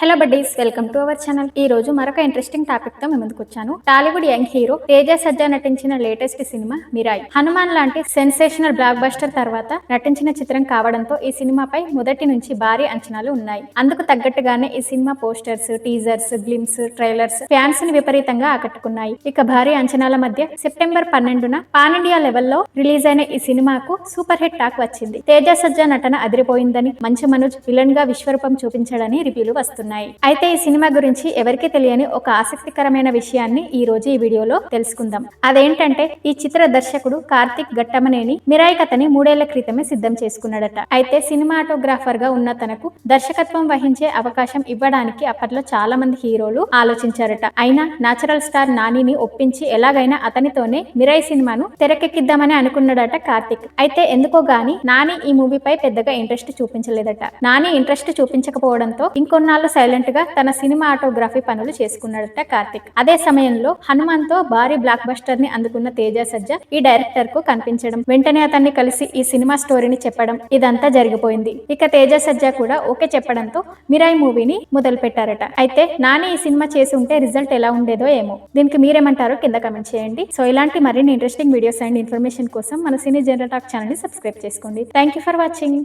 Hello buddies welcome to our channel ఈ రోజు మరొక ఇంట్రెస్టింగ్ టాపిక్తో మేము ముందుకు వచ్చాను. టాలీవుడ్ యంగ్ హీరో తేజ సజ్జా నటించిన లేటెస్ట్ సినిమా మిరాయ్ హనుమాన్ లాంటి సెన్సేషనల్ బ్లాక్ బస్టర్ తర్వాత నటించిన చిత్రం కావడంతో ఈ సినిమాపై మొదటి నుంచి భారీ అంచనాలు ఉన్నాయి. అందుకు తగ్గట్టుగానే ఈ cinema posters teasers glimpse trailers ఫ్యాన్స్ని విపరీతంగా ఆకట్టుకున్నాయి. ఇక భారీ అంచనాల మధ్య సెప్టెంబర్ పన్నెండున పాన్ ఇండియా లెవెల్లో రిలీజ్ అయిన ఈ సినిమాకు సూపర్ హిట్ టాక్ వచ్చింది. తేజ సజ్జా నటన అదిరిపోయిందని మంచు మనోజ్ విలన్గా విశ్వరూపం చూపించాడని రివ్యూలు వస్తున్నాయి. అయితే ఈ సినిమా గురించి ఎవరికి తెలియని ఒక ఆసక్తికరమైన విషయాన్ని ఈ రోజు ఈ వీడియోలో తెలుసుకుందాం. అదేంటంటే ఈ చిత్ర దర్శకుడు కార్తిక్ గట్టమనేని మిరాయి కథని మూడేళ్ళ క్రితమే సిద్ధం చేసుకున్నాడట. అయితే సినిమాటోగ్రాఫర్గా ఉన్న తనకు దర్శకత్వం వహించే అవకాశం ఇవ్వడానికి అప్పట్లో చాలా మంది హీరోలు ఆలోచించారట. అయినా నాచురల్ స్టార్ నానిని ఒప్పించి ఎలాగైనా అతనితోనే మిరాయి సినిమాను తెరకెక్కిద్దామని అనుకున్నాడట కార్తిక్. అయితే ఎందుకో గాని నాని ఈ మూవీపై పెద్దగా ఇంట్రెస్ట్ చూపించలేదట. నాని ఇంట్రెస్ట్ చూపించకపోవడంతో ఇంకొన్నాళ్ళు సైలెంట్గా తన సినిమాటోగ్రఫీ పనులు చేసుకున్నాడట కార్తిక్. అదే సమయంలో హనుమాన్తో భారీ బ్లాక్ బస్టర్ని అందుకున్న తేజ సజ్జ ఈ డైరెక్టర్కు కనిపించడం వెంటనే అతన్ని కలిసి ఈ సినిమా స్టోరీని చెప్పడం ఇదంతా జరిగిపోయింది. ఇక తేజ సజ్జ కూడా ఓకే చెప్పడంతో మిరాయి మూవీని మొదలు పెట్టారట అయితే నాని ఈ సినిమా చేసి ఉంటే రిజల్ట్ ఎలా ఉండేదో ఏమో. దీనికి మీరేమంటారో కింద కమెంట్ చేయండి. సో ఇలాంటి మరిన్ని ఇంట్రెస్టింగ్ వీడియోస్ అండ్ ఇన్ఫర్మేషన్ కోసం మన సినీ జనరల్ టాక్ ఛానల్ని సబ్స్క్రైబ్ చేసుకోండి. Thank you for watching.